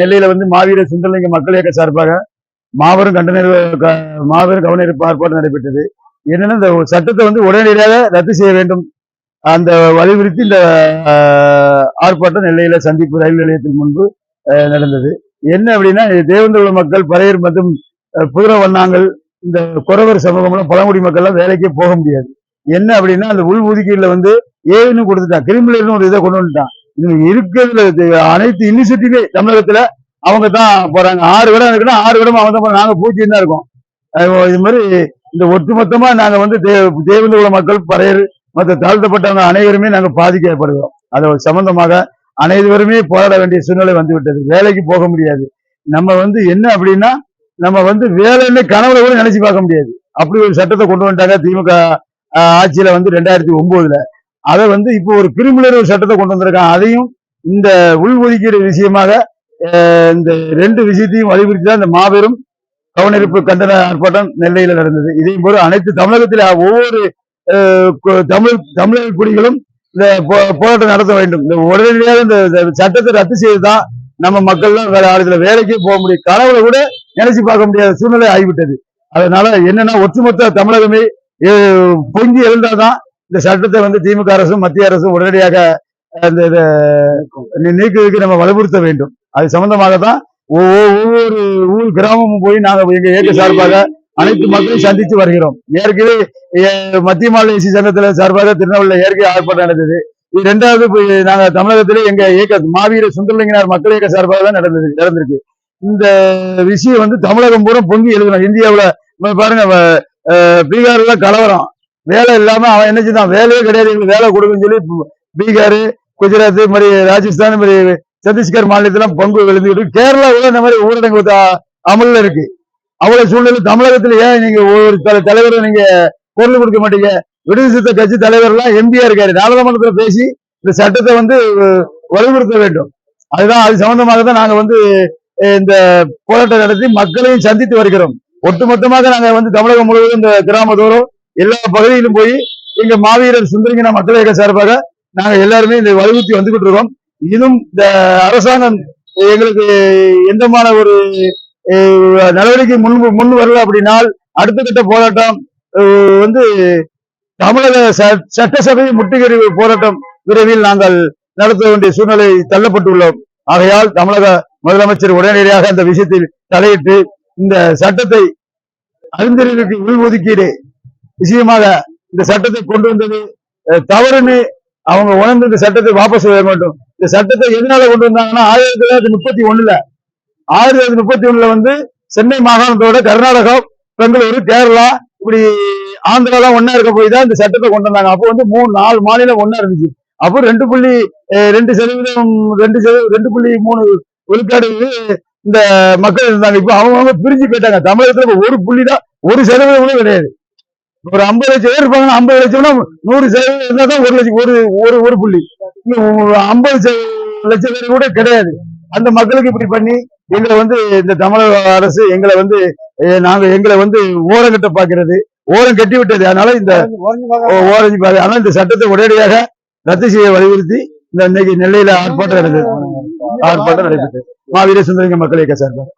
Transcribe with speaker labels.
Speaker 1: நெல்லையில வந்து மாவீர சுந்தரலிங்க மக்கள் இயக்க சார்பாக மாபெரும் கண்டன மாபெரும் கவனிப்பு ஆர்ப்பாட்டம் நடைபெற்றது. என்னன்னா இந்த சட்டத்தை வந்து உடனடியாக ரத்து செய்ய வேண்டும். அந்த வலியுறுத்தி இந்த ஆர்ப்பாட்டம் நெல்லையில சந்திப்பு ரயில் நிலையத்தின் முன்பு நடந்தது. என்ன அப்படின்னா தேவேந்திர மக்கள் பறையர் மற்றும் ஆஹ், புதுர வண்ணாங்கள் இந்த குறவர் சமூகம்லாம் பழங்குடி மக்கள்லாம் வேலைக்கே போக முடியாது. என்ன அப்படின்னா அந்த உள் ஒதுக்கீடுல வந்து ஏன்னு கொடுத்துட்டான். கிரிமினல்னு ஒரு இதை கொண்டு வந்துட்டான். இருக்கிறதுல அனைத்து யூனிவர்சிட்டியுமே தமிழகத்துல அவங்க தான் போறாங்க. ஆறு விடம் இருக்குன்னா ஆறு விடமும் அவங்க தான் நாங்க பூஜ்ஜியம் தான் இருக்கோம். இது மாதிரி இந்த ஒட்டுமொத்தமா நாங்க வந்து தே- தேவேந்திர குல மக்கள் பறையர் மற்ற தாழ்த்தப்பட்டவங்க அனைவருமே நாங்க பாதிக்கப்படுகிறோம். அது சம்பந்தமாக அனைவருமே போராட வேண்டிய சூழ்நிலை வந்து விட்டது வேலைக்கு போக முடியாது. நம்ம வந்து என்ன அப்படின்னா நம்ம வந்து வேலைன்னு கனவுல கூட நினைச்சு பார்க்க முடியாது. அப்படி ஒரு சட்டத்தை கொண்டு வந்துட்டாங்க. திமுக ஆட்சியில வந்து ரெண்டாயிரத்தி ஒன்பதுல அதை வந்து இப்போ ஒரு கிரிமினல் சட்டத்தை கொண்டு வந்திருக்காங்க. அதையும் இந்த உள்ஒதுக்கீடு விஷயமாக இந்த ரெண்டு விஷயத்தையும் வலியுறுத்தி தான் இந்த மாபெரும் கவனிருப்பு கண்டன ஆர்ப்பாட்டம் நெல்லையில நடந்தது. இதையும் போல அனைத்து தமிழகத்தில் ஒவ்வொரு தமிழ் தமிழக குடிகளும் இந்த போ- போராட்டம் நடத்த வேண்டும். இந்த உடனடியாக இந்த சட்டத்தை ரத்து செய்துதான் நம்ம மக்கள்லாம் வேற ஆளுகளை வேலைக்கே போக முடியும் கனவுல கூட நினைச்சு பார்க்க முடியாத சூழ்நிலை ஆகிவிட்டது. அதனால என்னன்னா ஒட்டுமொத்த தமிழகமே பொங்கி பொங்கி எழுந்தாதான் இந்த சட்டத்தை வந்து திமுக அரசும் மத்திய அரசும் உடனடியாக அந்த இதை நீக்குவதற்கு நம்ம வலுப்படுத்த வேண்டும். அது சம்பந்தமாக தான் ஒவ்வொரு ஊர் கிராமமும் போய் நாங்கள் எங்க இயக்க சார்பாக அனைத்து மக்களையும் சந்தித்து வருகிறோம். ஏற்கனவே மத்திய மாநில இசை சங்கத்துல சார்பாக திருநெல்வேலியில் ஏற்கனவே ஆர்ப்பாட்டம் நடந்தது. இது ரெண்டாவது நாங்க தமிழகத்திலே எங்க இயக்க மாவீர சுந்தரலிங்கனார் மக்கள் இயக்க சார்பாக தான் நடந்தது நடந்திருக்கு. இந்த விஷயம் வந்து தமிழகம் பூரா பொங்கி எழுதணும். இந்தியாவுல பாருங்க பீகார்ல கலவரம். வேலை இல்லாம அவன் என்ன செய்தான் வேலையே கிடையாது. எங்களுக்கு வேலை கொடுக்குன்னு சொல்லி பீகார் குஜராத் மாதிரி ராஜஸ்தான் இது மாதிரி சத்தீஸ்கர் மாநிலத்திலாம் பங்கு விழுந்துட்டு கேரளா கூட இந்த மாதிரி ஊரடங்கு த- அமல்ல இருக்கு. அவ்வளவு சூழ்நிலை தமிழகத்துல ஏன் நீங்க ஒரு த- தலைவரை நீங்க குரல் கொடுக்க மாட்டீங்க? விடுதலை சித்த கட்சி தலைவர் எல்லாம் எம்பியா இருக்காரு. நாடாளுமன்றத்துல பேசி இந்த சட்டத்தை வந்து அஹ், வலியுறுத்த வேண்டும். அதுதான் அது சம்பந்தமாக தான் நாங்க வந்து இந்த போராட்டம் நடத்தி மக்களையும் சந்தித்து வருகிறோம். ஒட்டுமொத்தமாக நாங்க வந்து தமிழகம் முழுவதும் இந்த கிராமத்தோறும் எல்லா பகுதியிலும் போய் எங்க மாவீரர் சுந்தரிங்கனா மக்கள் இயக்க சார்பாக நாங்க எல்லாருமே இந்த வலியுறுத்தி வந்துகிட்டு இருக்கோம். இன்னும் இந்த அரசாங்கம் எங்களுக்கு எந்தமான ஒரு நடவடிக்கை முன் முன் வரல அப்படின்னால் அடுத்த கட்ட போராட்டம் வந்து தமிழக ச- சட்டசபை முட்டுகிற போராட்டம் விரைவில் நாங்கள் நடத்த வேண்டிய சூழ்நிலை தள்ளப்பட்டுள்ளோம். ஆகையால் தமிழக முதலமைச்சர் உடனடியாக அந்த விஷயத்தில் தலையிட்டு இந்த சட்டத்தை அறிஞர்களுக்கு உள்ஒதுக்கீடு விஷயமாக இந்த சட்டத்தை கொண்டு வந்தது தவறுன்னு அவங்க உணர்ந்து இந்த சட்டத்தை வாபஸ் பெற வேண்டும். இந்த சட்டத்தை எதனால கொண்டு வந்தாங்கன்னா ஆயிரத்தி தொள்ளாயிரத்தி முப்பத்தி ஒண்ணுல ஆயிரத்தி தொள்ளாயிரத்தி முப்பத்தி ஒண்ணுல வந்து சென்னை மாகாணத்தோட கர்நாடகா பெங்களூரு கேரளா இப்படி ஆந்திராலாம் ஒன்னா இருக்க போய் தான் இந்த சட்டத்தை கொண்டு வந்தாங்க. அப்போ வந்து மூணு நாலு மாநிலம் ஒன்னா இருந்துச்சு. அப்போ ரெண்டு புள்ளி ரெண்டு சதவீதம் ரெண்டு சதவீதம் ரெண்டு புள்ளி மூணு விழுக்காடு இந்த மக்கள் இருந்தாங்க. இப்போ அவங்க பிரிஞ்சு போயிட்டாங்க. தமிழகத்துல ஒரு புள்ளி தான் ஒரு சதவீதம் கூட கிடையாது. ஒரு ஐம்பது லட்சம் பேர் இருப்பாங்கன்னா ஐம்பது லட்சம்னா நூறு சதவீதம் இருந்தா தான் ஒரு லட்சம் ஒரு ஒரு ஒரு புள்ளி. ஐம்பது லட்சம் பேர் கூட கிடையாது. அந்த மக்களுக்கு இப்படி பண்ணி எங்களை வந்து இந்த தமிழக அரசு எங்களை வந்து நாங்க எங்களை வந்து ஓரம் கட்ட பாக்குறது. ஓரம் கட்டி விட்டது. அதனால இந்த ஓரஞ்சு பாரு ஆனா இந்த சட்டத்தை உடனடியாக ரத்து செய்ய வலியுறுத்தி இந்த இன்னைக்கு நெல்லையில ஆர்ப்பாட்டம் நடந்தது. ஆர்ப்பாட்டம் நடைபெற்றது. மாவீர சுந்தரிங்க மக்கள் இயக்க சார்பாக